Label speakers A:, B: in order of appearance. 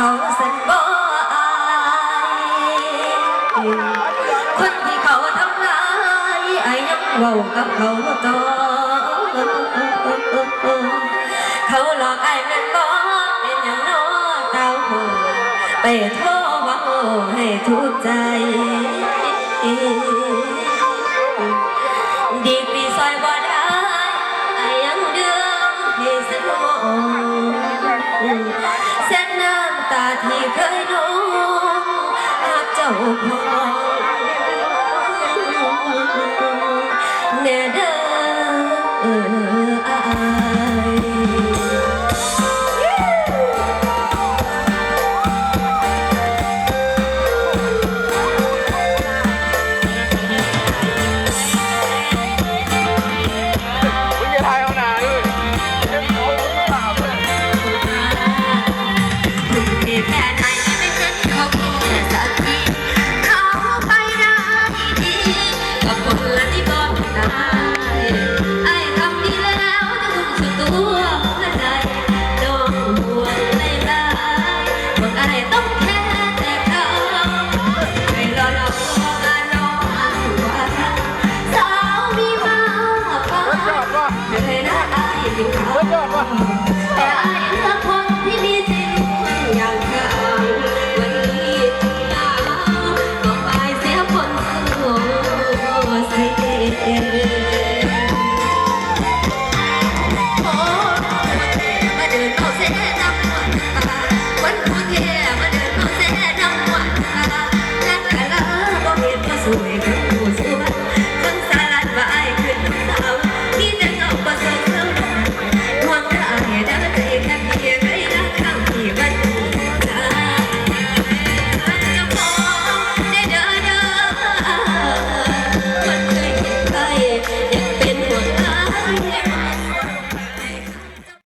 A: ลายยาเขาสันบ่อายคนที่เขาทำร้ายไอ้ยังเว้ากับเขาต่อเขาหลอกไอ้แม่นบ่เป็นอย่างน้อเต้าหูไปโทรเว่าให้ทุกใจดีปีซอยบ่ได้ไอ้ยังเดือมให้สมองเส้นน้ำตา ที่เคยลงหากเจ้าพองแน่เด้อ กับคนละที่บอกได้ไอ้คำนี้แล้วจะหุ่นสุดตัวหัวใจน้องห่วงไม่ได้พวกไอ้ต้องแค่แต่เขาไม่รอรอกาน้องว่าสาวมีมาฟ้า
B: เบิดยอดว่ะ
A: เคยน่าอายอยู่เขา
B: ด